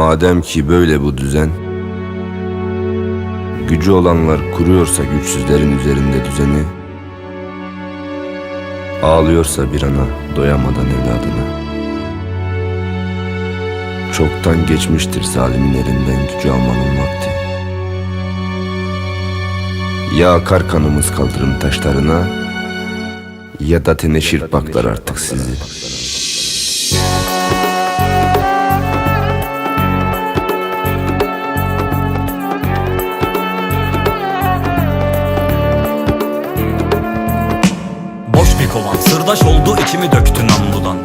Madem ki böyle bu düzen Gücü olanlar kuruyorsa güçsüzlerin üzerinde düzeni Ağlıyorsa bir ana doyamadan evladına. Çoktan geçmiştir zalimin elinden gücü almanın vakti. Ya akar kanımız kaldırım taşlarına Ya da teneşir baklar artık sizi sırdaş oldu içimi döktü namludan.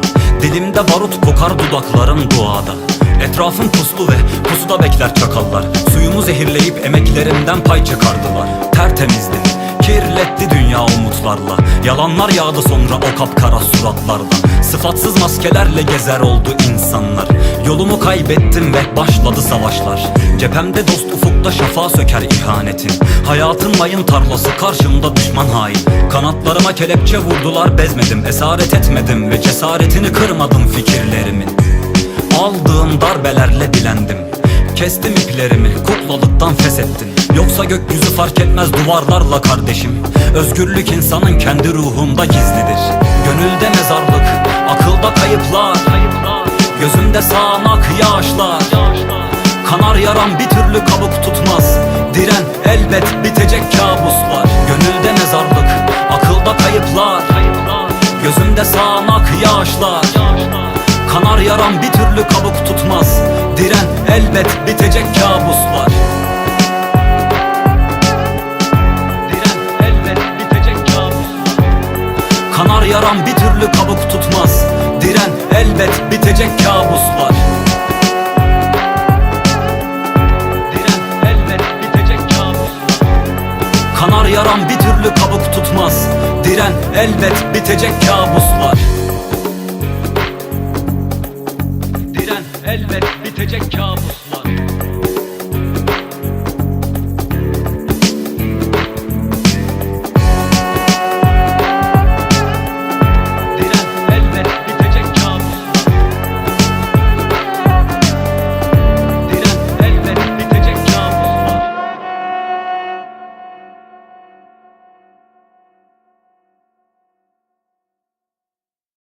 Dilimde barut kokar dudaklarım duada Etrafım puslu ve pusuda bekler çakallar. Suyumu zehirleyip emeklerimden pay çıkardılar. Tertemizdi kirletti dünya umutlarla. Yalanlar yağdı sonra o kapkara suratlardan. Sıfatsız maskelerle gezer oldu insanlar Yolumu kaybettim ve başladı savaşlar. Cephemde dost ufukta şafağı söker ihanetin. Hayatın mayın tarlası karşımda düşman hain. Kanatlarıma kelepçe vurdular bezmedim Esaret etmedim ve cesaretini kırmadım fikirlerimin. Aldığım darbelerle bilendim Kestim iplerimi kuklalıktan feshettin Yoksa gökyüzü fark etmez duvarlarla kardeşim. Özgürlük insanın kendi ruhunda gizlidir. Gönülde mezarlık, akılda kayıplar Gözümde sağanak yağışlar. Kanar yaram bir türlü kabuk tutmaz. Diren elbet bitecek kabuslar. Gönülde mezarlık, akılda kayıplar. Gözümde sağanak yağışlar. Kanar yaram bir türlü kabuk tutmaz. Diren elbet bitecek kabuslar. Kanar yaram bir türlü kabuk tutmaz yaram bir türlü kabuk tutmaz. Diren elbet bitecek kabuslar. Diren elbet